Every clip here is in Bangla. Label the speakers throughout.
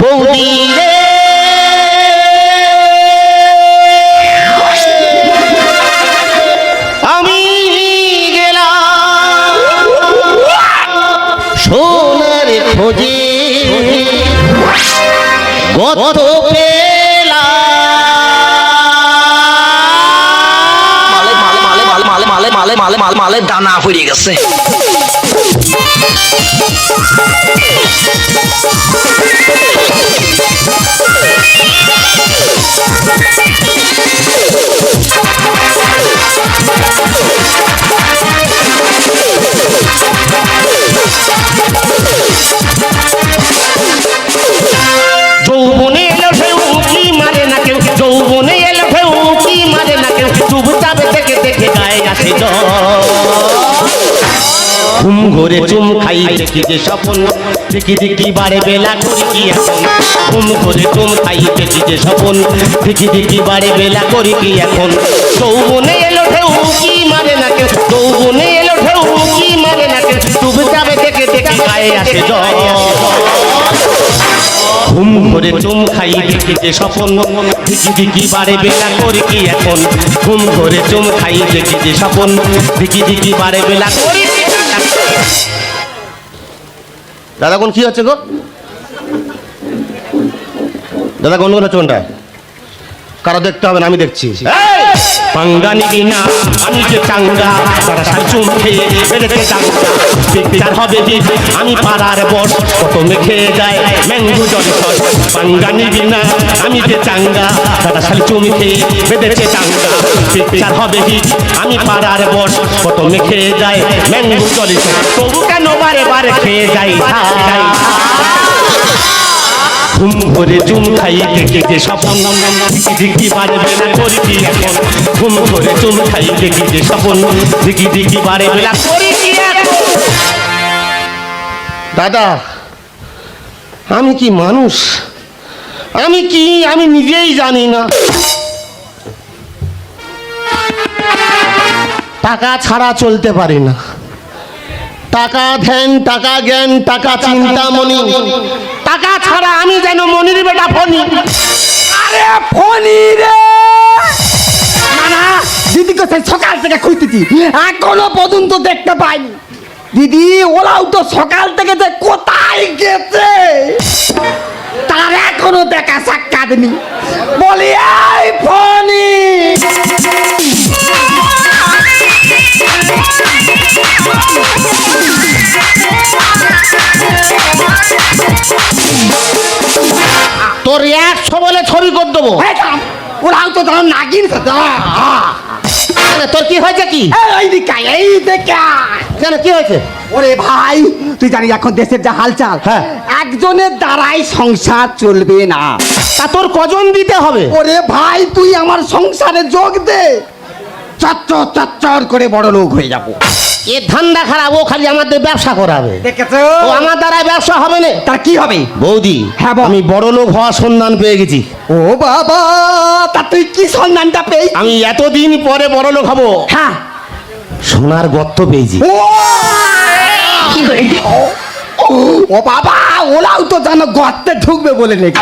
Speaker 1: বৌদি রে আমি গেলাম সোনার খোঁজে গত
Speaker 2: মালে মালে মালে মালে মালে মালে মালে মালে দানা ফুরিয়ে গেছে
Speaker 1: ঘরে চুম খাই দেখি যে স্বপ্ন। দেখি দেখি বারে বেলা করি কি এখন ঘুম ঘরে চুম খাই দেখি যে স্বপ্ন। দেখি দেখি বারে বেলা করি কি এখন যৌবনে এলো ঢেউ কি মারে না কেউ। যৌবনে এলো ঢেউ কি মারে না কেউ। চুপচাপ দেখে দেখে গায়ে আসে জল। ঘুম করে চুম খাই দেখি যে স্বপ্ন। দেখি দেখি বারে বেলা করি কি এখন ঘুম করে চুম খাই দেখি যে স্বপ্ন। দেখি দেখি বারে বেলা করি দাদা, কোন কি হচ্ছে গো? দাদা, কোন কোন হচ্ছে কোনটা? কারও দেখতে হবে না, আমি দেখছি। পাঙ্গা নিবি না আমি যে চাঙ্গা। তারা সাই খেয়ে বেড়েছে চাঙ্গা। পিকচার হবে দিন আমি পাড়ার বস। কত মেখে যায় ম্যাঙ্গো জলে সস। পাঙ্গা নিবি না আমি যে চাঙ্গা। তারা সাই চুম খেয়ে বেড়েছে চাঙ্গা। পিকচার হবে দিন আমি পাড়ার বস। কত মেখে যায় ম্যাঙ্গো জলে তবু কেন বারে বারে খেয়ে যাই যাই ঘুম করে চুম খাই দেখি যে স্বপন। দেখি বারে বেলা করি কি এখন? ঘুম করে চুম খাই দেখি যে স্বপন। দেখি দেখি বারে বেলা করি কি দাদা, আমি কি মানুষ? আমি কি? আমি নিজেই জানি না। টাকা ছাড়া চলতে পারি না। টাকা ধ্যান টাকা জ্ঞান টাকা চিন্তা মনি। টাকা ছাড়া আমি যেন মনির বেটা ফনি
Speaker 3: আরে ফনি রে! না না দিদি কোথায় সকাল থেকে খুঁজতেছি। এখনও পর্যন্ত দেখতে পাইনি। দিদি ওরাও তো সকাল থেকে যে কোথায় গেছে? তার এখনও দেখা সাক্ষাৎ নেই। বলি এই ফনি
Speaker 1: তোর একশো বলে ছবি করে দেবো।
Speaker 3: ওরাও তো ধর নাগিন
Speaker 1: তোর কি হয়েছে কি?
Speaker 3: এই
Speaker 1: কেন কি হয়েছে?
Speaker 3: ওরে ভাই তুই জানিস এখন দেশের যা হালচাল।
Speaker 1: হ্যাঁ।
Speaker 3: একজনের দ্বারাই সংসার চলবে না।
Speaker 1: তা তোর কজন দিতে হবে?
Speaker 3: ওরে ভাই তুই আমার সংসারে যোগ দে। চচ্চর চচ্চর করে বড় লোক হয়ে যাব।
Speaker 1: এ ধান্দা খারাপ ও খালি আমাদের ব্যবসা করাবে।
Speaker 3: দেখেছ?
Speaker 1: ও আমার দ্বারা ব্যবসা হবে না।
Speaker 3: তার কি হবে?
Speaker 1: বৌদি
Speaker 3: হ্যাঁ, বল।
Speaker 1: আমি বড় লোক হওয়ার সন্ধান পেয়ে গেছি।
Speaker 3: ও বাবা তা তুই কি সন্ধানটা পেয়ে
Speaker 1: আমি এতদিন পরে বড় লোক হব।
Speaker 3: হ্যাঁ।
Speaker 1: সোনার গর্ত পেয়েছি।
Speaker 3: ও ও বাবা ওলাও তো জানো গর্তে ঢুকবে বলে এই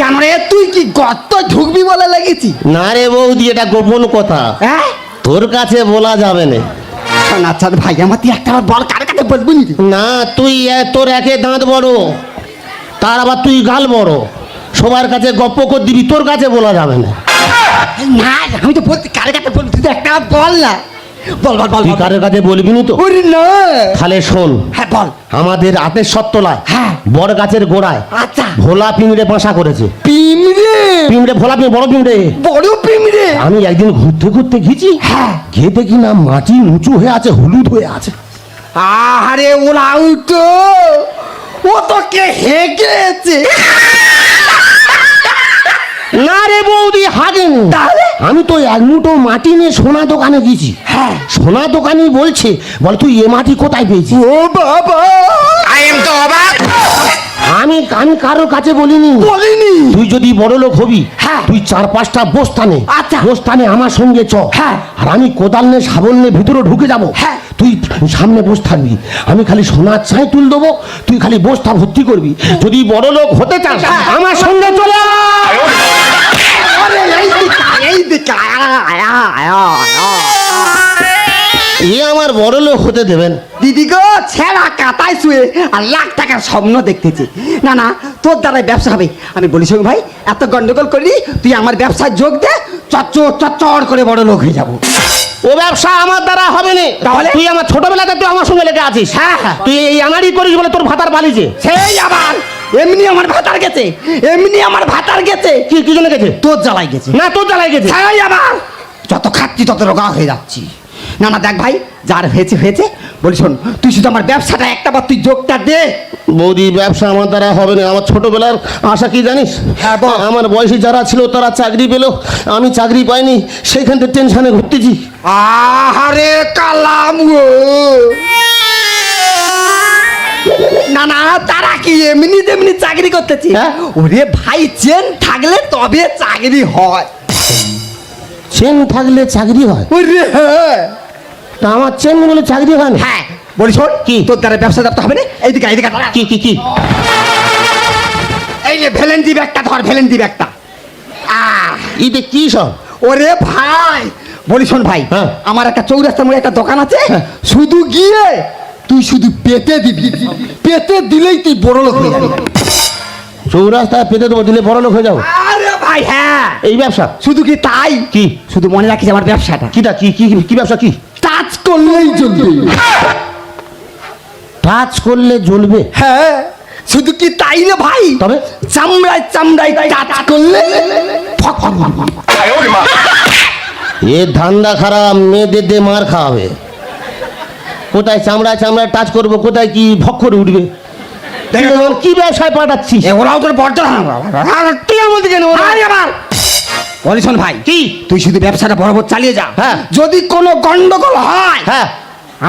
Speaker 3: কেন রে? তুই কি গর্ত ঢুকবি বলে লেগেছি?
Speaker 1: না রে বৌদি এটা গোপন কথা।
Speaker 3: হ্যাঁ
Speaker 1: তোর কাছে বলা যাবে না।
Speaker 3: আচ্ছা ভাই আমার তুই একটা বল কার কাছে বলবি নি
Speaker 1: তুই তোর একে দাঁত বড় তার আবার তুই গাল বড়। সবার কাছে গপ্প করে দিবি তোর কাছে বলা যাবে না।
Speaker 3: না আমি তো বলছি কার কাছে বলবি? তুই একটা বল না। বল বল বল
Speaker 1: তুই কারের কাছে বলবি নি তো?
Speaker 3: ওরে না।
Speaker 1: তাহলে শোন।
Speaker 3: হ্যাঁ বল।
Speaker 1: আমাদের হাতের সত্তলায়
Speaker 3: হ্যাঁ।
Speaker 1: বড় গাছের গোড়ায়।
Speaker 3: আচ্ছা।
Speaker 1: ভোলা পিঁমড়ে বাসা করেছে।
Speaker 3: পিমড়ে?
Speaker 1: পিঁমড়ে ভোলা পিঁমড়ে বড় পিঁমড়ে।
Speaker 3: বড় পিমড়ে?
Speaker 1: আমি একদিন ঘুরতে ঘুরতে গেছি।
Speaker 3: হ্যাঁ।
Speaker 1: গিয়ে দেখি না মাটি উঁচু হয়ে আছে হলুদ হয়ে আছে।
Speaker 3: আরে ওরাও তো ও তো কে হেগেছে
Speaker 1: না রে বৌদি হাগেনি।
Speaker 3: তাহলে?
Speaker 1: আমি তো এক মুঠো মাটি নিয়ে সোনা দোকানে গেছি
Speaker 3: হ্যাঁ।
Speaker 1: সোনা দোকানি বলছে বল তুই এ মাটি কোথায় পেয়েছি
Speaker 3: ও বাবা
Speaker 2: আই এম তো অবাক
Speaker 1: আমি আমি কারোর কাছে বলিনি
Speaker 3: বলিনি
Speaker 1: তুই যদি বড় লোক হবি
Speaker 3: হ্যাঁ।
Speaker 1: তুই চার পাঁচটা বস্তানে
Speaker 3: আচ্ছা।
Speaker 1: বস্তানে আমার সঙ্গে চ
Speaker 3: হ্যাঁ।
Speaker 1: আর আমি কোদাল নিয়ে শাবল নিয়ে ভিতরে ঢুকে যাব
Speaker 3: হ্যাঁ।
Speaker 1: তুই সামনে বসে থাকবি আমি খালি সোনার চাই তুল দেবো তুই খালি বস্তা ভর্তি করবি যদি বড় লোক হতে চাস
Speaker 3: হ্যাঁ।
Speaker 1: আমার সঙ্গে চলে আয়।
Speaker 3: আরে এই দিকে আয়, আয়, আয়।
Speaker 1: এ আমার বড় লোক হতে দেবেন।
Speaker 3: দিদি গো ছেঁড়া কাতায় শুয়ে আর লাখ টাকার স্বপ্ন দেখতেছে। না না তোর দ্বারাই ব্যবসা হবে। আমি বলি শোন ভাই এত গন্ডগোল করলি তুই আমার ব্যবসায় যোগ দে চচ্চর চচ্চর করে বড় লোক হয়ে যাব।
Speaker 1: ও ব্যবসা আমার দ্বারা হবে না।
Speaker 3: তাহলে?
Speaker 1: তুই আমার ছোটবেলাতে তুই আমার সঙ্গে লেগে আছিস।
Speaker 3: হ্যাঁ, হ্যাঁ।
Speaker 1: তুই এই আমারই করিস বলে তোর ভাতার বালিছে
Speaker 3: সেই আবার। এমনি আমার ভাতার গেছে এমনি আমার ভাতার গেছে।
Speaker 1: কি কি জন্য গেছে?
Speaker 3: তোর জ্বালাই গেছে।
Speaker 1: না তোর জ্বালাই গেছে।
Speaker 3: সেই আবার। যত খাচ্ছি তত রোগা হয়ে যাচ্ছি। না না দেখ ভাই যার হয়েছে হয়েছে। বলি শোন তুই শুধু আমার ব্যবসাটা একটা বার তুই যোগটা দে।
Speaker 1: বৌদি ব্যবসা আমার দ্বারা হবে না। আমার ছোটবেলার আশা কি জানিস?
Speaker 3: হ্যাঁ, বল।
Speaker 1: আমার বয়সী যারা ছিল তারা চাকরি পেল। আমি চাকরি পাইনি। সেইখান থেকে টেনশনে ঘুরতেছি।
Speaker 3: আহারে কালাম গো। না না তারা কি এমনি তেমনি চাকরি করতেছি?
Speaker 1: হ্যাঁ?
Speaker 3: ওরে ভাই চেন থাকলে তবে চাকরি হয়।
Speaker 1: চেন থাকলে চাকরি হয়?
Speaker 3: ওরে হ্যাঁ।
Speaker 1: তা আমার চেন বলে চাকরি হয় না?
Speaker 3: হ্যাঁ বলি শোন
Speaker 1: কি?
Speaker 3: তোর দ্বারা ব্যবসা হবে না? এইদিকে এইদিকে
Speaker 1: কি কি কি?
Speaker 3: এই যে ভ্যালেন্টি ব্যাগটা ধর ভ্যালেন্টি ব্যাগটা। আহ।
Speaker 1: ইতে কি সব?
Speaker 3: ওরে ভাই বলি শোন ভাই
Speaker 1: হ্যাঁ।
Speaker 3: আমার একটা চৌরাস্তার মোড়ে একটা দোকান আছে।
Speaker 1: হ্যাঁ।
Speaker 3: শুধু গিয়ে তুই শুধু পেতে দিবি। পেতে দিলেই তুই বড় লোক হয়ে যাবি।
Speaker 1: চৌরাস্তায় পেতে দেবো দিলে বড় লোক হয়ে যাব।
Speaker 3: আরে ভাই হ্যাঁ।
Speaker 1: এই ব্যবসা?
Speaker 3: শুধু কি তাই?
Speaker 1: কি?
Speaker 3: শুধু মনে রাখিস আমার ব্যবসাটা।
Speaker 1: কিটা? কি কি কি ব্যবসা কি?
Speaker 3: টাচ করলেই চলবে
Speaker 1: টাচ করলে জ্বলবে?
Speaker 3: হ্যাঁ শুধু কি তাই রে ভাই?
Speaker 1: তবে?
Speaker 3: চামড়ায় চামড়ায় টাচ করলে ফক ফক ফক ফক।
Speaker 1: এ ধান্দা খারাপ মেয়েদের দিয়ে মার খাওয়াবে। কোথায় চামড়া চামড়া টাচ করব কোথায় কি ভক করে উঠবে
Speaker 3: তো।
Speaker 1: কি ব্যবসায় পাঠাচ্ছিস?
Speaker 3: ওরাও তোর বর্জন।
Speaker 1: তুই আমার মধ্যে কেন? ওরা?
Speaker 3: আরে আবার। বলি শোন ভাই
Speaker 1: কি?
Speaker 3: তুই শুধু ব্যবসাটা বরাবর চালিয়ে যা।
Speaker 1: হ্যাঁ।
Speaker 3: যদি কোনো গন্ডগোল হয়
Speaker 1: হ্যাঁ।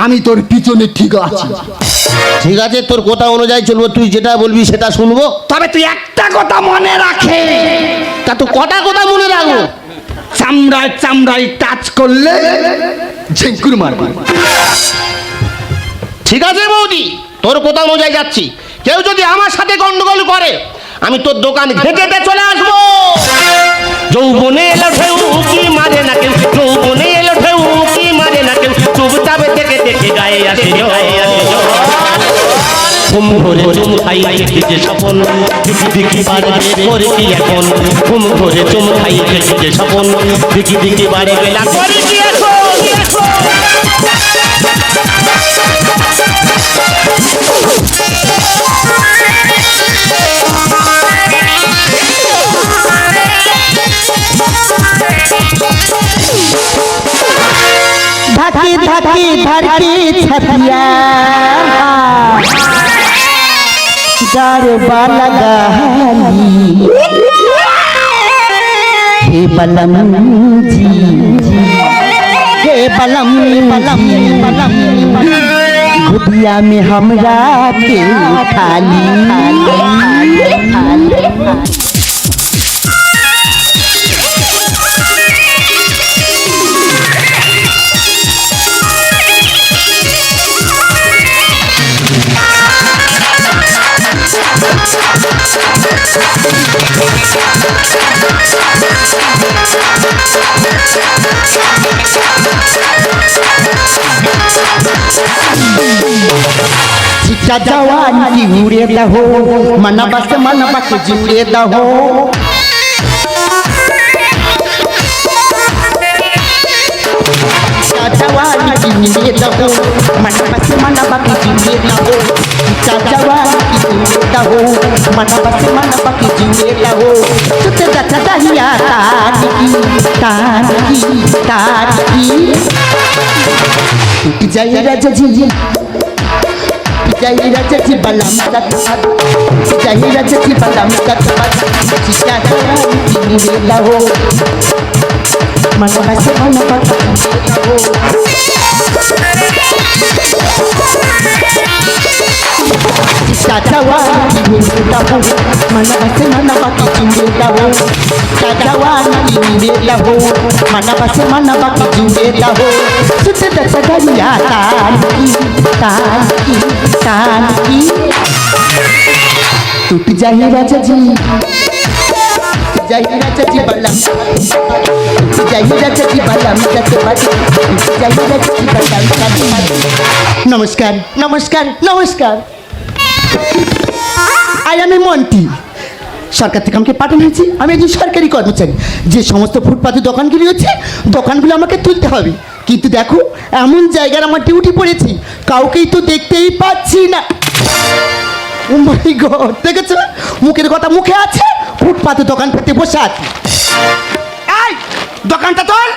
Speaker 3: আমি তোর পিছনে ঠিক আছি।
Speaker 1: ঠিক আছে তোর কথা অনুযায়ী চলবো তুই যেটা বলবি সেটা শুনব।
Speaker 3: তবে তুই একটা কথা মনে রাখে।
Speaker 1: তা তুই কটা কথা মনে রাখব?
Speaker 3: চামড়ায় চামড়ায় টাচ করলে ঝেঙ্কুর মারবি।
Speaker 1: ঠিক আছে বৌদি, তোর কথা অনুযায়ী যাচ্ছি। কেউ যদি আমার সাথে গন্ডগোল করে, আমি তোর দোকান ঘেঁটে চলে আসব। যৌবনে এলো ঢেউ, কি মারে না কেউ? যৌবনে এলো ঢেউ, কি মারে না কেউ? চুপচাপে থেকে দেখে গায়ে আসে ঘুম এখন। ঘুম ধরে চুম খাই যে স্বপন। দিকি দিকি বাড়ি বেলা করে কি
Speaker 4: धकी धकी धरती छतिया। गरबा हे बलम जी हे बलम बलम बलम गुदिया में हमरा के खाली खाली खाली चिट्टा जवान की उड़े दहो मन बस मन बस जुड़े दहो चिट्टा जवान की उड़े दहो मन बस मन बस जुड़े दहो चिट्टा जवान हो मन बस मन पकी जिएला हो सुत दथ दहिया तारकी तारकी तारकी जय राज जी जय राज जी बलम तत्पद जय राज जी बलम तत्पद
Speaker 5: सीता रानी जिएला हो मन बस मन पकी जिएला हो tatawa kinyindelaho mana basemana bakikinyindelaho tatawa nalinyindelaho mana basemana bakikinyindelaho suteda tagaliya tanki tanki tanki टूट जाही राजा जी जाही राजा जी बलम जाही राजा जी बलम जाते बाटी जाही राजा जी बलम नमस्कार नमस्कार नमस्कार আই আমি মন্টি সরকার থেকে আমাকে পাঠানো হয়েছে আমি একজন সরকারি কর্মচারী। যে সমস্ত ফুটপাতের দোকানগুলি হচ্ছে দোকানগুলো আমাকে তুলতে হবে। কিন্তু দেখো, এমন জায়গার আমার ডিউটি পড়েছি। কাউকেই তো দেখতেই পাচ্ছি না। গড দেখেছ? মুখের কথা মুখে আছে, ফুটপাতে দোকান পেতে বসে আছে।
Speaker 4: দোকানটা তোল।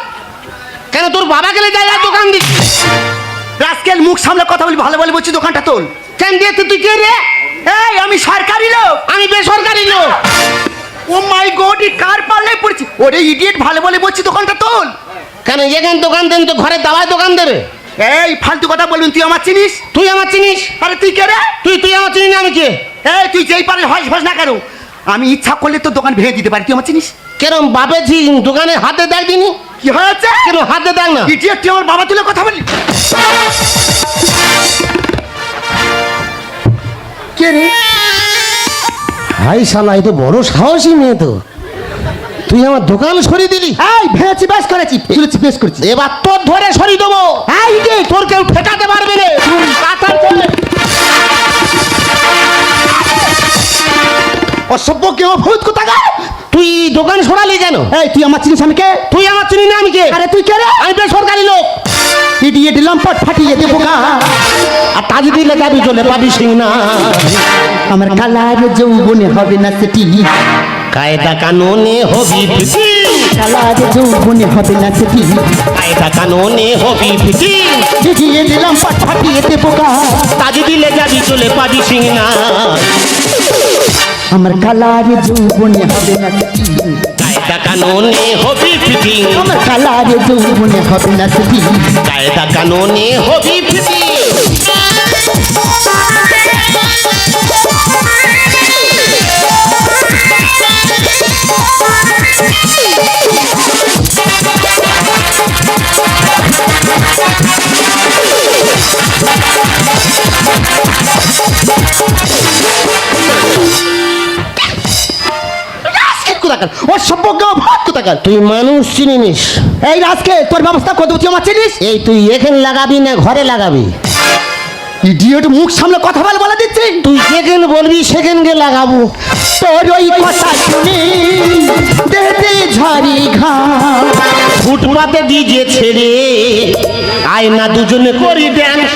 Speaker 1: কেন তোর বাবা গেলে যাই দোকান দিচ্ছি
Speaker 4: রাস্কেল মুখ সামলে কথা বলি ভালো বলে বলছি দোকানটা তোল।
Speaker 1: কেন দিয়ে তুই কে রে?
Speaker 4: এই আমি সরকারি লোক।
Speaker 1: আমি বেসরকারি লোক।
Speaker 4: ও মাই গড এই কার পাল্লে পড়েছি? ওরে ইডিয়েট ভালো বলে বলছি দোকানটা তোল।
Speaker 1: কেন এখানে দোকান দেন তো ঘরে দাওয়ায় দোকান দেবে?
Speaker 4: এই ফালতু কথা বলবেন তুই আমার চিনিস?
Speaker 1: তুই আমার চিনিস?
Speaker 4: আরে তুই কে রে?
Speaker 1: তুই তুই আমার চিনিস আমি কে?
Speaker 4: এই তুই যেই পারে হস হস না কেন? আমি ইচ্ছা করলে তো দোকান ভেঙে দিতে পারি তুই আমার চিনিস?
Speaker 1: কেরম বাপে দোকানে হাতে দেয় দিনি
Speaker 4: কি হয়েছে?
Speaker 1: কেন হাতে দেখ না।
Speaker 4: ইডিয়েট তুই আমার বাবা তুলে কথা বলি কে রে?
Speaker 1: হাই শালা এই তো বড় সাহসী মেয়ে তো। তুই আমার দোকান সরিয়ে দিলি?
Speaker 4: এই ভেঙেছি বেশ করেছি ফেলেছি বেশ করেছি।
Speaker 1: এবার তোর ধরে সরিয়ে দেবো।
Speaker 4: এই রে
Speaker 1: তোর কেউ ঠেকাতে পারবে না কেন?
Speaker 4: এই তুই আমার চিনিস আমি কে?
Speaker 1: তুই আমার চিনি না আমি কে?
Speaker 4: আরে তুই কে রে?
Speaker 1: আমি বেসরকারি লোক।
Speaker 4: ইডিয়েট লম্পট ফাটিয়ে দেবো গা।
Speaker 1: আর তাজ দিলে যাবি চলে পাবি সিং না।
Speaker 4: আমার কালার যৌবনে হবে না সেটি।
Speaker 1: কায়দা কানুনে হবি ফিটি।
Speaker 4: কালার যৌবনে হবে না সেটি।
Speaker 1: কায়দা কানুনে হবি ফিটি।
Speaker 4: ইডিয়েট লম্পট ফাটিয়ে দেবো গা।
Speaker 1: তাজ দিলে যাবি চলে পাবি সিং না।
Speaker 4: আমার কালার যৌবনে হবে না সেটি।
Speaker 1: কায়দা কানুনে হবি ফিটিং
Speaker 4: কালার যৌবনে হবে না সেটি
Speaker 1: কায়দা কানুনে হবি ফিটি
Speaker 4: কোথাকার? অসভ্য কেউ ভূত কোথাকার?
Speaker 1: তুই মানুষ চিনিস।
Speaker 4: এই রাজকে তোর ব্যবস্থা কত তুই আমার চিনিস?
Speaker 1: এই তুই এখানে লাগাবি না ঘরে লাগাবি?
Speaker 4: ইডিয়েট মুখ সামনে কথা বলে বলে দিচ্ছি।
Speaker 1: তুই যেখানে বলবি সেখানে লাগাবো।
Speaker 4: তোর ওই কথা শুনে দেহতে ঝাড়ি ঘাম
Speaker 1: ফুটপাতে ডিজে ছেড়ে আয়না দুজনে করি ড্যান্স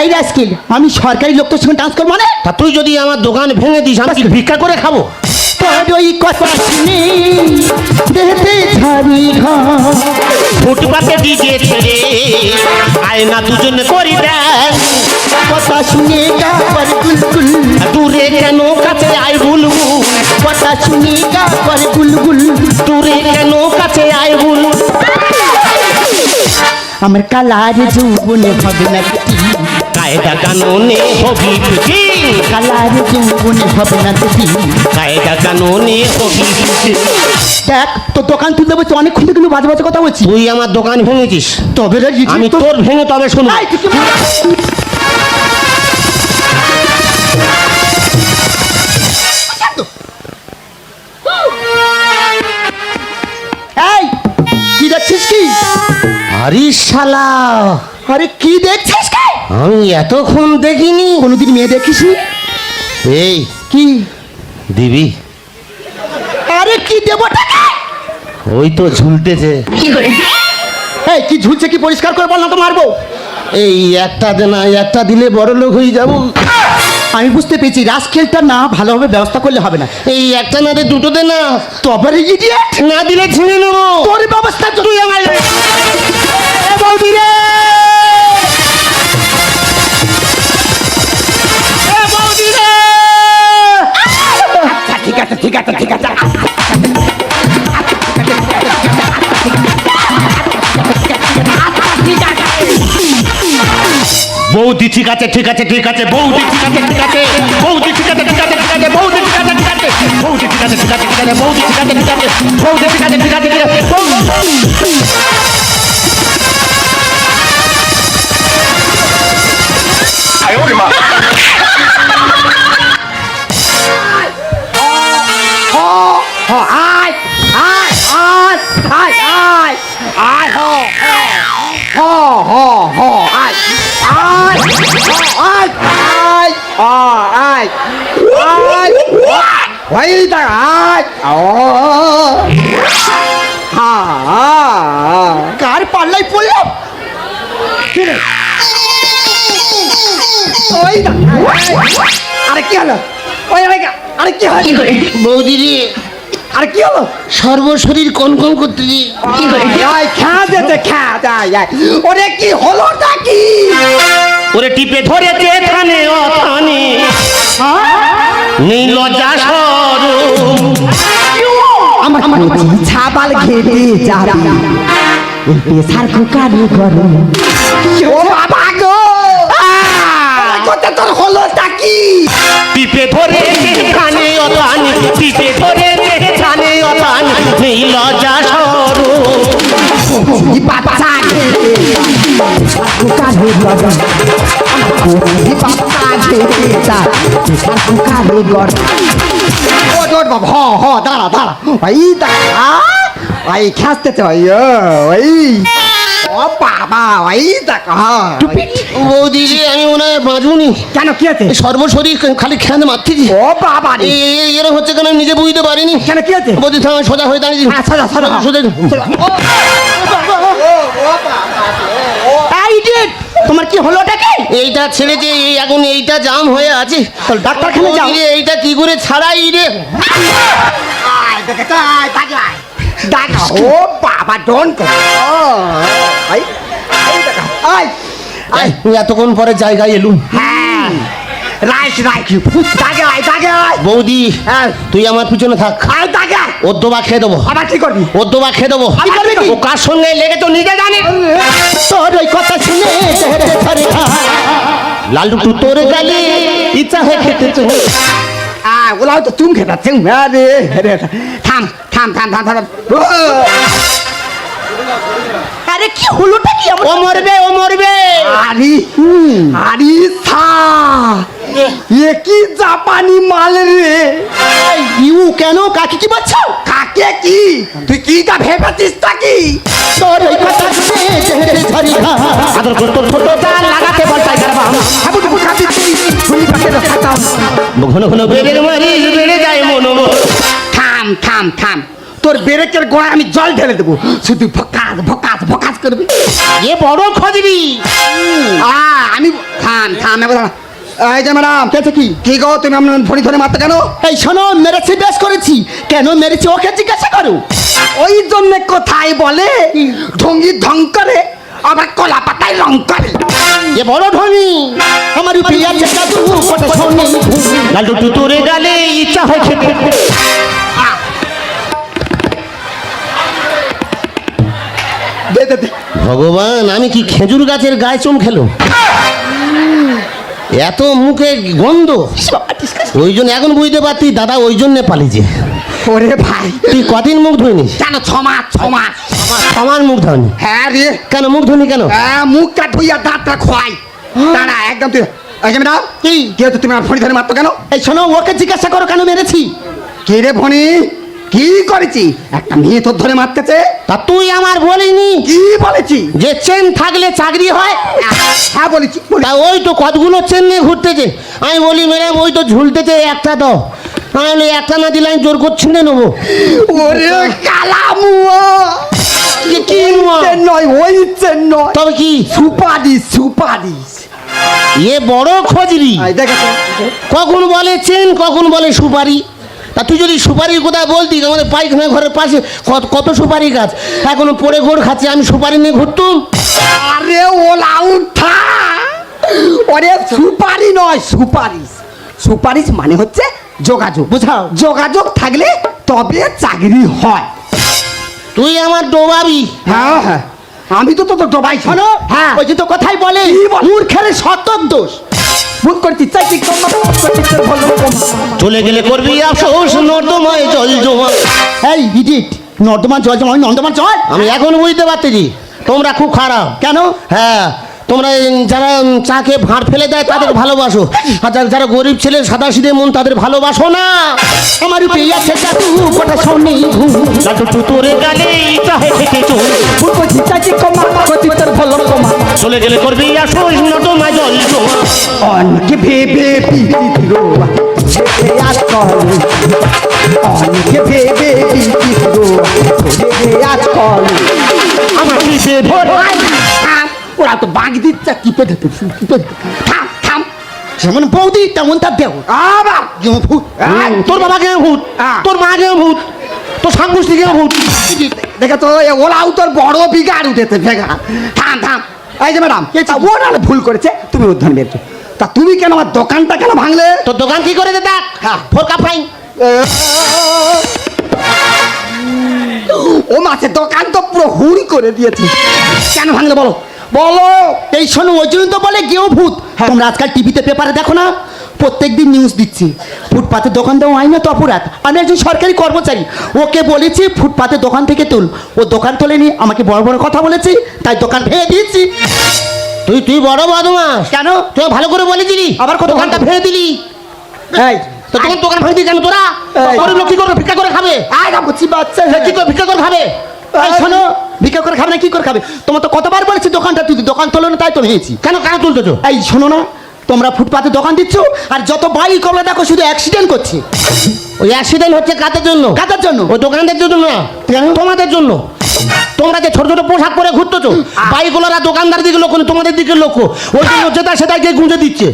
Speaker 4: এই রাজকিল আমি সরকারি লোক তোর সঙ্গে ডান্স করব মানে?
Speaker 1: তা তুই যদি আমার দোকান ভেঙে দিস আমি ভিক্ষা করে খাব?
Speaker 4: তোর ওই কথা শুনে। দেহতে ঝাড়ি ঘাম
Speaker 1: ফুটপাতে ডিজে ছেড়ে আয়না দুজনে করি ড্যান্স
Speaker 4: কথা শুনে গাবার গুলগুল।
Speaker 1: দূরে কেন কাছে আয় বুলবুল?
Speaker 4: কথা শুনে গাবার গুলগুল।
Speaker 1: দূরে কেন কাছে আয় বুলবুল?
Speaker 4: আমার কালার যৌবনে হবে না
Speaker 1: কায়দা কানুনে হবি ফিটি
Speaker 4: কালার যৌবনে হবে না সেটি
Speaker 1: কায়দা কানুনে হবি ফিটি
Speaker 4: দেখ তোর দোকান তুলতে বলছি অনেকক্ষণ থেকে কিন্তু বাজে বাজে কথা বলছি।
Speaker 1: তুই আমার দোকান ভেঙেছিস।
Speaker 4: তবে রে
Speaker 1: আমি
Speaker 4: তোর-
Speaker 1: ভেঙে তবে
Speaker 4: এই কি দেখছিস কি?
Speaker 1: আরে শালা।
Speaker 4: আরে কি দেখছিস কি?
Speaker 1: আমি এতক্ষণ দেখিনি।
Speaker 4: কোনোদিন মেয়ে দেখিস
Speaker 1: এই
Speaker 4: কি?
Speaker 1: দিবি।
Speaker 4: আরে কি দেবো
Speaker 1: ওই তো ঝুলতেছে।
Speaker 4: এই কি ঝুলছে কি পরিষ্কার করে বল না তো মারবো।
Speaker 1: এই একটা দে না একটা দিলে বড় লোক হয়ে যাব।
Speaker 4: আমি বুঝতে পেরেছি রাস খেলটা না ভালোভাবে ব্যবস্থা করলে হবে না।
Speaker 1: এই একটা না দে দুটো দে না।
Speaker 4: তবে রে ইডিয়েট
Speaker 1: না দিলে ছিঁড়ে নেব।
Speaker 4: তোর ব্যবস্থা
Speaker 1: তুই আমার
Speaker 4: ঠিক আছে ঠিক আছে ঠিক আছে
Speaker 1: বৌদি ঠিক আছে ঠিক আছে বৌদি ঠিক আছে ঠিক আছে ঠিক আছে বৌদি ঠিক আছে ঠিক আছে বৌদি ঠিক আছে ঠিক আছে ঠিক আছে বৌদি ঠিক আছে ঠিক আছে বৌদি ঠিক আছে ঠিক আছে ঠিক আছে
Speaker 3: আয়। আয়। ওই তা আয়। কার পাল্লাই পড়লাম? ওই আরে কি হলো? ওই আরে আরে কি হলো?
Speaker 1: বৌদি রে।
Speaker 3: আরে কি হলো?
Speaker 1: সর্বশরীর কন কন করতে দি
Speaker 3: আয় খা যেতে খা যায় যায় ওরে কি হলো নাকি?
Speaker 1: ওরে টিপে ধরেছে থানে ও সরম
Speaker 3: আমার ছাবাল ঘেটে যাবি। পেশার কুকারে করো ও বাবা গো! কোথা তোর হলো নাকি
Speaker 1: টিপে ধরে থানে অতানি টিপে ধরে
Speaker 3: যা পেশার কুকারে করো ও বাবা ওই ও দেখা
Speaker 1: বৌদি রে আমি মনে হয়
Speaker 3: কেন কি আছে
Speaker 1: সর্বশরীর খালি খেয়াল মারতেছি
Speaker 3: ও বাবা রে
Speaker 1: এরকম হচ্ছে কেন নিজে বুঝতে পারিনি
Speaker 3: কেন কি আছে
Speaker 1: বৌদি সোজা হয়ে দাঁড়িয়ে
Speaker 3: হ্যাঁ, সোজা, সোজা।
Speaker 1: সোজা
Speaker 3: তোমার কি হলো ওটাকে?
Speaker 1: এইটা ছেড়েছে এই এখন এইটা জাম হয়ে আছে।
Speaker 3: চল ডাক্তারখানে যাও।
Speaker 1: রে, এইটা কি করে ছাড়াই রে?
Speaker 3: ও বাবা ডোন
Speaker 1: এতক্ষণ পরে জায়গায় এলুম।
Speaker 3: হ্যাঁ। রাইট রাইট দাগে আয় দাগে আয়।
Speaker 1: বৌদি
Speaker 3: হ্যাঁ।
Speaker 1: তুই আমার পিছনে থাক।
Speaker 3: আয় দাগে আয়।
Speaker 1: ওদ্দোবা খেয়ে দেবো।
Speaker 3: আবার কি করবি?
Speaker 1: খেয়ে দেবো।
Speaker 3: করবি কি?
Speaker 1: ও কার সঙ্গে লেগে তো নিজে জানি।
Speaker 4: তোর ওই কথা শুনে
Speaker 1: লালু তু তোর গালে ইচ্ছা হয়ে খেতে
Speaker 3: আয় ওলা তো তুমি খেতাচ্ছে আরে আরে থাম থাম থাম থাম থাম। ও,
Speaker 4: আরে কি হলোটা কি
Speaker 1: ও মরবে ও মরবে।
Speaker 3: আরে আরে সা। এ কি জাপানি মাল রে?
Speaker 4: ইউ কেন? কাকি কি বলছো?
Speaker 3: কাকে কি? তুই কি কা ভেবেছিস নাকি?
Speaker 4: তোর ওই কথা শুনে চেহারে ধরে খা
Speaker 1: আদর করে তোর ছোট জাল লাগাতে বলতাই গারবাম
Speaker 3: হাবু ডুবু খাবি তুই শুনি পাখে খাতাম।
Speaker 1: ঘন ঘন বেড়ে মারি বেড়ে যায় মন
Speaker 3: থাম থাম থাম। তোর বেরেকের গোড়ায় আমি জল ঢেলে দেবো। শুধু ভকাস ভকাস ভকাস করবি।
Speaker 1: এ বড় খজরি।
Speaker 3: আ আমি থাম এবার এই যে ম্যাডাম কেছে কি? কি গো তুমি আমার ধরি ধরে মারতে কেন?
Speaker 4: এই শোনো মেরেছি বেশ করেছি। কেন মেরেছি ওকে জিজ্ঞাসা করো।
Speaker 3: ওই জন্য কোথায় বলে ঢঙ্গি ঢং করে আবার কলা পাতায় রং করে।
Speaker 1: এ বড় ধনী
Speaker 4: আমার প্রিয়া চেষ্টা শোনে
Speaker 1: লালু তোর গালে ইচ্ছা হয় খেতে। ভগবান আমি কি খেজুর গাছের গায়ে চুম খেলো? এত মুখে গন্ধ। ওই জন্য এখন বুঝতে পারতি দাদা ওই জন্যে পালিয়েছে।
Speaker 3: ওরে ভাই।
Speaker 1: তুই কদিন মুখ ধুইনিস?
Speaker 3: কেন ছ মাস ছ মাস
Speaker 1: মুখ ধোনি
Speaker 3: হ্যাঁ রে।
Speaker 1: কেন মুখ ধুনি কেন?
Speaker 3: হ্যাঁ, মুখটা ধুইয়া দাঁতটা খোয়াই। দাঁড়া একদম তুই যে ম্যাডাম
Speaker 4: কি?
Speaker 3: কে হচ্ছে তুমি আমার ফণি ধরে মারতো কেন?
Speaker 4: এই শোনো ওকে জিজ্ঞাসা করো কেন মেরেছি?
Speaker 3: কে রে ফণি কি করেছি? একটা মেয়ে তোর ধরে মারতেছে?
Speaker 1: তা তুই আমার বলিনি।
Speaker 3: কি বলেছি?
Speaker 1: যে চেন থাকলে চাকরি হয়
Speaker 3: হ্যাঁ বলেছি।
Speaker 1: তা ওই তো কতগুলো চেন নিয়ে ঘুরতেছে? আমি বলি ম্যাডাম ওই তো ঝুলতেছে একটা তো আমি বলি একটা না দিলে আমি জোর করছি না নেব।
Speaker 3: ওরে কালা মুয়া।
Speaker 1: যে কি
Speaker 3: নয় ওই চেন নয়।
Speaker 1: তবে কি?
Speaker 3: সুপারিশ সুপারিশ।
Speaker 1: এ বড় খজরি। কখন বলে চেন কখন বলে সুপারি? তা তুই যদি সুপারির কথা বলতি আমাদের পায়খানা ঘরের পাশে কত কত সুপারি গাছ? এখনও পড়ে গোড় খাচ্ছে আমি সুপারি নিয়ে ঘুরতুম?
Speaker 3: আরে ওলা উঠা! ওরে সুপারি নয় সুপারিশ। সুপারিশ মানে হচ্ছে যোগাযোগ।
Speaker 4: বুঝাও।
Speaker 3: যোগাযোগ থাকলে তবে চাকরি হয়।
Speaker 1: তুই আমার ডোবাবি।
Speaker 3: হ্যাঁ হ্যাঁ। আমি তো তো ডোবাই
Speaker 4: শোনো
Speaker 3: হ্যাঁ।
Speaker 4: ওই যে তো কথাই বলে? মূর্খের সতর দোষ।
Speaker 3: ভুল করছি চাই ঠিক কমা ভুল করছি তোর ভালো কমা
Speaker 1: চলে গেলে করবি আফসোস নর্দমায় জল জমা।
Speaker 4: এই ইডিট নর্দমা জল জমা নর্দমা জল
Speaker 1: আমি এখন বুঝতে পারতেছি তোমরা খুব খারাপ।
Speaker 4: কেন?
Speaker 1: হ্যাঁ তোমরা যারা চাকে ভাঁড় ফেলে দেয়, তাদের ভালোবাসো। আর যারা- গরিব ছেলে, সাদা সিধে মন, তাদের ভালোবাসো না।
Speaker 4: আমার আছে জাদু কথা শোনে
Speaker 1: তোরে গালে চাহে থেকে
Speaker 3: চাই কমা তোর ভালো কমা।
Speaker 1: চলে গেলে করবি নর্দমায় জল আমার ভোর
Speaker 3: ওরা তো বাঘ দিচ্ছে কি পেটে কি পেটে থাম থাম।
Speaker 4: যেমন বৌদি তেমন তার দেহ
Speaker 3: আবার?
Speaker 4: ভূত?
Speaker 1: তোর বাবা কে ভূত।
Speaker 3: হ্যাঁ।
Speaker 1: তোর মা কে ভূত। তোর সাংগুষ্টি কে ভূত।
Speaker 3: দেখে তো ওলাও তোর বড় বিগাড় উঠেছে ভেগা। থাম থাম। এই যে ম্যাডাম ও নাহলে ভুল করেছে তুমি উদ্ধার বেরছো তা তুমি কেন আমার দোকানটা কেন ভাঙলে?
Speaker 1: তোর দোকান কি করে দেখ?
Speaker 3: হ্যাঁ।
Speaker 1: ফোরকা ফাইন
Speaker 3: ও মাছের দোকান তো পুরো হুড়ি করে দিয়েছে। কেন ভাঙলে বলো? বলো
Speaker 4: এই শোনো ওই জন্য তো বলে গেও ভূত।
Speaker 3: হ্যাঁ।
Speaker 4: তোমরা আজকাল টিভিতে পেপারে দেখো না প্রত্যেকদিন নিউজ দিচ্ছি। ফুটপাতে দোকান দেওয়া হয় না তো অপরাধ। আমি একজন সরকারি কর্মচারী ওকে বলেছি ফুটপাতে দোকান থেকে তুল। ও দোকান তোলেনি আমাকে বড় বড় কথা বলেছি তাই দোকান ভেঙে দিয়েছি
Speaker 1: তুই তুই বড় বদমাস
Speaker 4: কেন?
Speaker 1: তুই ভালো করে বলেছিলি
Speaker 4: আবার কত
Speaker 1: দোকানটা? ফেলে দিলি।
Speaker 3: এই
Speaker 1: তো তোমার দোকান ফেলে দিই কেন তোরা?
Speaker 3: এই।
Speaker 1: গরিব লোক কি করবে? ভিক্ষা করে খাবে?
Speaker 3: আয় না বুঝছি বাচ্চা
Speaker 1: কি করে ভিক্ষা করে খাবে?
Speaker 4: শোনো ভিক্ষা করে খাবে না কি করে খাবে? তোমার তো কতবার বলেছি দোকানটা তুই দোকান তোলো না তাই তো ভেঙেছি।
Speaker 1: কেন কেন তুলতেছো?
Speaker 4: এই শোনো না তোমরা ফুটপাতে দোকান দিচ্ছ আর যত বাড়ি কমলা দেখো শুধু অ্যাক্সিডেন্ট করছে।
Speaker 1: ওই অ্যাক্সিডেন্ট হচ্ছে কাদের জন্য?
Speaker 4: কাদের জন্য?
Speaker 1: ওই দোকানদের জন্য না? তোমাদের জন্য। তোমরা যে ছোট ছোট পোশাক পরে ঘুরতেছো বাইকগুলোরা দোকানদার দিকে লক্ষ্য তোমাদের দিকে লক্ষ্য ওই জন্য যেটা গিয়ে গুঁজে দিচ্ছে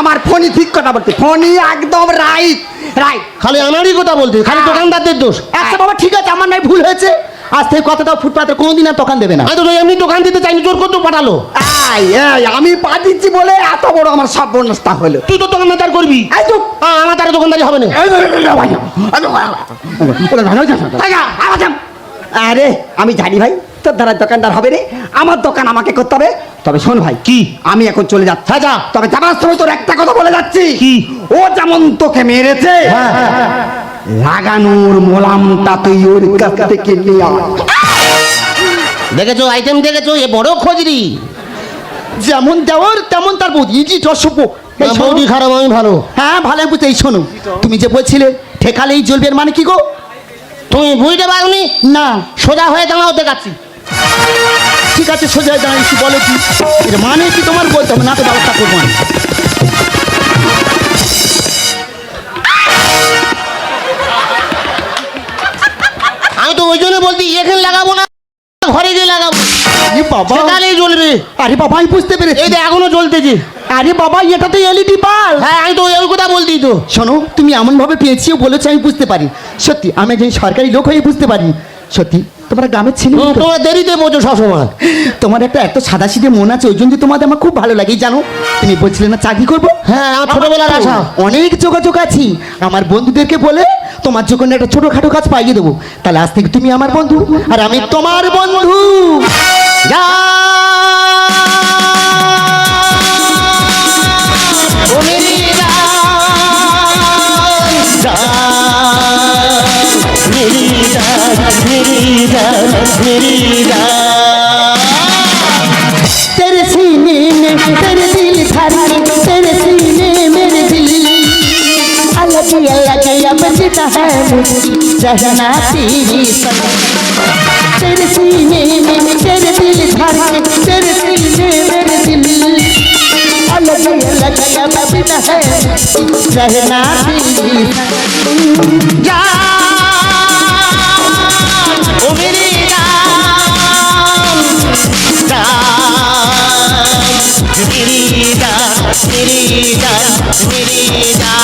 Speaker 3: আমার ফোনই ঠিক কথা বলতে ফোনই একদম রাইট রাইট
Speaker 1: খালি আমারই কথা বলতে খালি দোকানদারদের দোষ
Speaker 4: আচ্ছা বাবা ঠিক আছে আমার নাই ভুল হয়েছে আজ থেকে কথাটা ফুটপাতে কোনোদিন আর দোকান দেবে না
Speaker 1: আমি তো এমনি দোকান দিতে চাইনি জোর করতে পাঠালো
Speaker 3: আয় আমি পা দিচ্ছি বলে এত বড় আমার সর্বনষ্টা হলো
Speaker 1: তুই তো দোকানদার করবি। আমার তারা দোকানদারি হবে না
Speaker 3: আরে আমি জানি ভাই তোর দ্বারা দোকানদার হবে রে। আমার দোকান আমাকে করতে হবে। তবে শোন ভাই
Speaker 1: কি?
Speaker 3: আমি এখন চলে যাচ্ছি।
Speaker 1: হ্যাঁ, যা।
Speaker 3: তবে যাবার সময় তোর একটা কথা বলে যাচ্ছি।
Speaker 1: কি?
Speaker 3: ও যেমন তোকে মেরেছে লাগানোর মোলামটা তুই ওর কাছ থেকে নিয়ে।
Speaker 1: দেখেছ আইটেম দেখেছ? এ বড় খোঁজরি।
Speaker 4: যেমন দেওয়ার তেমন তার বৌদি। ইজি অসভ্য এই
Speaker 1: বৌদি খারাপ আমি ভালো।
Speaker 4: হ্যাঁ ভালো বুঝতে এই শোনো। তুমি যে বলছিলে ঠেকালেই জ্বলবে মানে কি গো?
Speaker 1: তুমি বুঝতে পারোনি?
Speaker 4: না।
Speaker 1: সোজা হয়ে দাঁড়াও দেখাচ্ছি।
Speaker 4: ঠিক আছে সোজা দাঁড়িয়েছি বলো কি? এর মানে কি তোমার বলতে হবে? না তো ব্যবস্থা করব আমি।
Speaker 1: আমি তো ওই জন্য বলছি এখানে লাগাবো না ঘরে গিয়ে লাগাবো।
Speaker 4: বাবা।
Speaker 1: সেখানেই জ্বলবে।
Speaker 4: আরে বাবা আমি বুঝতে
Speaker 1: এই
Speaker 4: পেরেছি
Speaker 1: যে এখনও জ্বলতেছে।
Speaker 4: আরে বাবা এটা তো এলইডি বাল্ব।
Speaker 1: হ্যাঁ আমি তো ওই কথা বলতেই তো।
Speaker 4: শোনো তুমি এমন ভাবে পেয়েছিও বলেছ আমি বুঝতে পারি। সত্যি আমি একজন সরকারি লোক হয়ে বুঝতে পারি সত্যি তোমরা গ্রামের ছেলে
Speaker 1: তোমরা দেরিতে বোঝো সবসময়।
Speaker 4: তোমার একটা এত সাদা সিধে মন আছে ওই জন্য তোমাদের আমার খুব ভালো লাগে জানো? তুমি বলছিলে না চাকরি করব?
Speaker 1: হ্যাঁ আমার ছোটবেলার আশা।
Speaker 4: অনেক যোগাযোগ আছে। আমার বন্ধুদেরকে বলে তোমার যখন একটা ছোটখাটো কাজ পাইয়ে দেবো। তাহলে আজ থেকে তুমি আমার বন্ধু আর আমি তোমার বন্ধু।
Speaker 1: যা! फिरीदा
Speaker 4: तेरे सीने में, तेरे दिल धरी तेरे सीने मेरे दिल। अलग अलग अब जिता है रहना दिल धरी तेरे सीने मेरे दिल। अलग अलग
Speaker 1: মেরি জান।